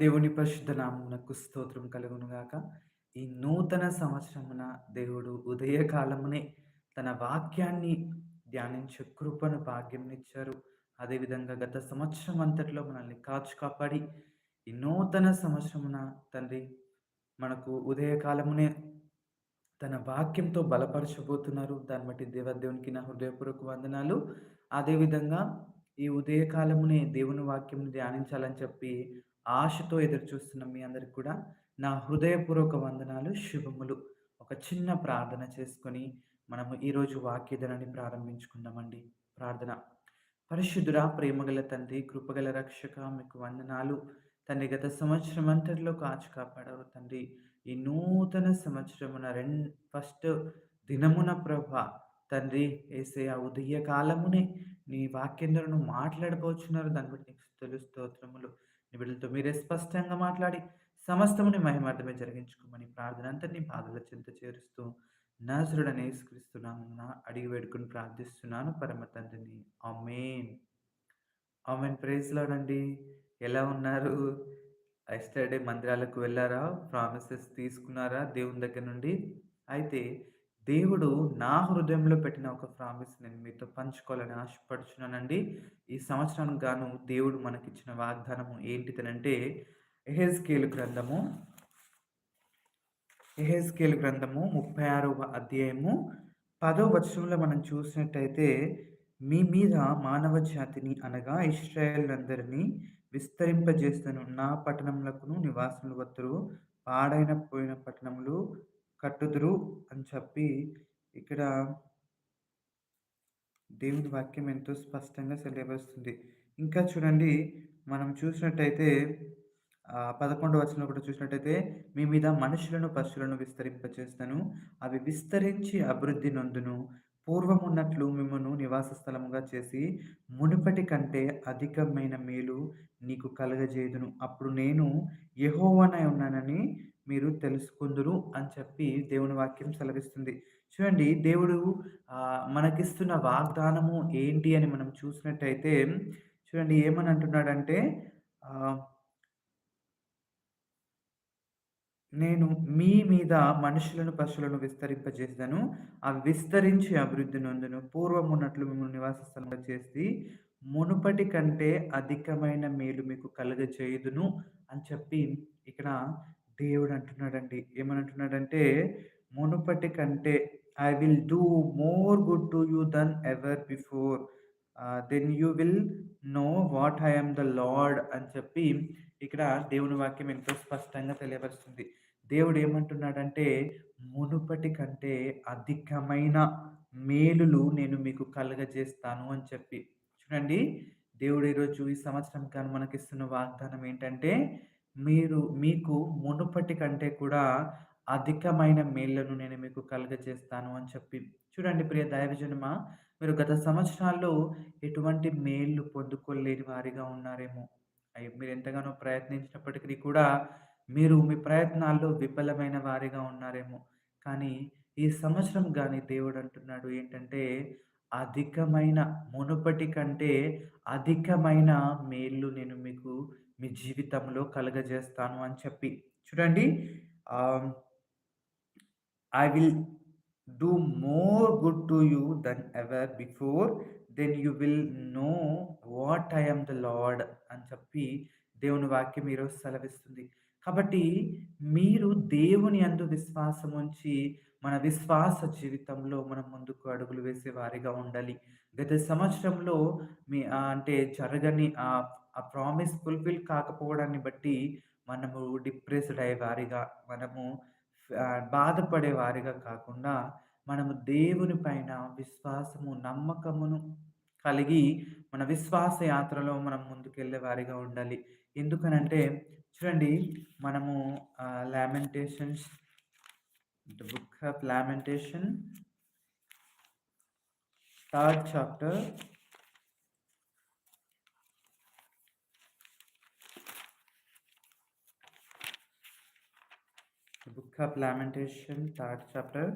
దేవుని పరిశుద్ధ నామమునకు స్తోత్రం కలుగును గాక. ఈ నూతన సంవత్సరమున దేవుడు ఉదయకాలమునే తన వాక్యాన్ని ధ్యానించే కృపను భాగ్యంనిచ్చారు. అదేవిధంగా గత సంవత్సరం అంతట్లో మనల్ని కాచు కాపాడి, ఈ నూతన సంవత్సరమున తండ్రి మనకు ఉదయకాలమునే తన వాక్యంతో బలపరచబోతున్నారు. దాన్ని బట్టి దేవదేవునికి నా హృదయపూర్వక వందనాలు. అదేవిధంగా ఈ ఉదయకాలమునే దేవుని వాక్యం ధ్యానించాలని చెప్పి ఆశతో ఎదురుచూస్తున్న మీ అందరికి కూడా నా హృదయపూర్వక వందనాలు, శుభములు. ఒక చిన్న ప్రార్థన చేసుకొని మనము ఈరోజు వాక్యధనాన్ని ప్రారంభించుకుందామండి. ప్రార్థన. పరిశుద్ధురా ప్రేమగల తండ్రి, కృపగల రక్షక మీకు వందనాలు. తండ్రి గత సంవత్సరం అంతటిలో కాచి కాపాడారు తండ్రి. ఈ నూతన సంవత్సరమున రెం ఫస్ట్ దినమున ప్రభ తండ్రి యేసయ్య ఉదయ కాలమునే నీ వాక్యం మాట్లాడబోచున్నారు. దాన్ని బట్టి నీకు స్తోత్రములు. నీ బిడ్డలతో మీరే స్పష్టంగా మాట్లాడి సమస్తముని మహిమార్థమే జరిగించుకోమని ప్రార్థన అంతటిని పాదాల చెంత చేరుస్తూ నాజరుడనే యేసుక్రీస్తు అడిగి వేడుకుని ప్రార్థిస్తున్నాను పరమ తండ్రిని. అమేన్ అమేన్ ప్రైజ్ అండి. ఎలా ఉన్నారు? ఎస్టర్డే మందిరాలకు వెళ్ళారా ప్రామిసెస్ తీసుకున్నారా దేవుని దగ్గర నుండి? అయితే దేవుడు నా హృదయంలో పెట్టిన ఒక ప్రామిస్ నేను మీతో పంచుకోవాలని ఆశపడుచున్నానండి. ఈ సంవత్సరానికి గాను దేవుడు మనకిచ్చిన వాగ్దానము ఏంటిదనంటే ఎహెజ్కేలు గ్రంథము ఎహెజ్కేల్ గ్రంథము 36వ అధ్యాయము పదో వచనంలో మనం చూసినట్టయితే మీ మీద మానవ జాతిని అనగా ఇశ్రాయేలునందరిని విస్తరింపజేస్తాను. నా పట్టణములకును నివాసములు వద్దరు పాడైన పోయిన పట్టణములు కట్టుదురు అని చెప్పి ఇక్కడ దేవుని వాక్యం ఎంతో స్పష్టంగా తెలియబరుస్తుంది. ఇంకా చూడండి మనం చూసినట్టయితే పదకొండు వచనంలో కూడా చూసినట్టయితే మీ మీద మనుషులను, పశువులను విస్తరింపచేస్తాను. అవి విస్తరించి అభివృద్ధి నొందును. పూర్వమున్నట్లు మిమ్మను నివాస స్థలముగా చేసి మునుపటి కంటే అధికమైన మేలు నీకు కలుగజేయుదును. అప్పుడు నేను యహోవనై ఉన్నానని మీరు తెలుసుకుందురు అని చెప్పి దేవుని వాక్యం సెలవిస్తుంది. చూడండి దేవుడు మనకిస్తున్న వాగ్దానము ఏంటి అని మనం చూసినట్టయితే చూడండి ఏమని అంటున్నాడంటే ఆహ్ నేను మీ మీద మనుషులను, పశువులను విస్తరింపజేస్తాను అవి విస్తరించి అభివృద్ధి నొందును. పూర్వమున్నట్లు మిమ్మల్ని నివాస స్థలంగా చేసి మునుపటి కంటే అధికమైన మేలు మీకు కలుగజేయుదును అని చెప్పి ఇక్కడ దేవుడు అంటున్నాడండి. ఏమనంటున్నాడంటే మునుపటి కంటే I will do more good to you than ever before. Then you will know what I am the lord అని చెప్పి ఇక్కడ దేవుని వాక్యం ఎంతో స్పష్టంగా తెలియపరుస్తుంది. దేవుడు ఏమంటున్నాడంటే మునుపటి కంటే అధికమైన మేలులు నేను మీకు కలుగజేస్తాను అని చెప్పి. చూడండి దేవుడు ఈరోజు ఈ సంవత్సరం కానీ మనకిస్తున్న వాగ్దానం ఏంటంటే మీరు మీకు మునుపటి కంటే కూడా అధికమైన మేళ్ళను నేను మీకు కలుగజేస్తాను అని చెప్పి. చూడండి ప్రియ దైవజనమ మీరు గత సంవత్సరాల్లో ఎటువంటి మేళ్ళు పొందుకోలేని వారిగా ఉన్నారేమో. అయి మీరు ఎంతగానో ప్రయత్నించినప్పటికీ కూడా మీరు మీ ప్రయత్నాల్లో విఫలమైన వారిగా ఉన్నారేమో. కానీ ఈ సంవత్సరం కానీ దేవుడు అంటున్నాడు ఏంటంటే అధికమైన మునుపటి కంటే అధికమైన మేళ్ళు నేను మీకు మీ జీవితంలో కలుగజేస్తాను అని చెప్పి. చూడండి I will do more good to you than ever before. Then you will know what I am the lord అని చెప్పి దేవుని వాక్యం ఈరోజు సెలవిస్తుంది. కాబట్టి మీరు దేవుని అందు విశ్వాసం ఉంచి మన విశ్వాస జీవితంలో మనం ముందుకు అడుగులు వేసే వారిగా ఉండాలి. గత సంవత్సరంలో మీ అంటే జరగని ఆ ఆ ప్రామిస్ ఫుల్‌ఫిల్ కాకపోవడాన్ని బట్టి మనము డిప్రెస్డ్ అయ్యే వారిగా, మనము ఆహ్, బాధపడే వారిగా కాకుండా మనము దేవుని పైన విశ్వాసము, నమ్మకమును కలిగి మన విశ్వాస యాత్రలో మనం ముందుకెళ్ళే వారిగా ఉండాలి. ఎందుకనంటే చూడండి మనము ఆహ్, lamentations the book of lamentation third chapter Cup Lamentation, third chapter.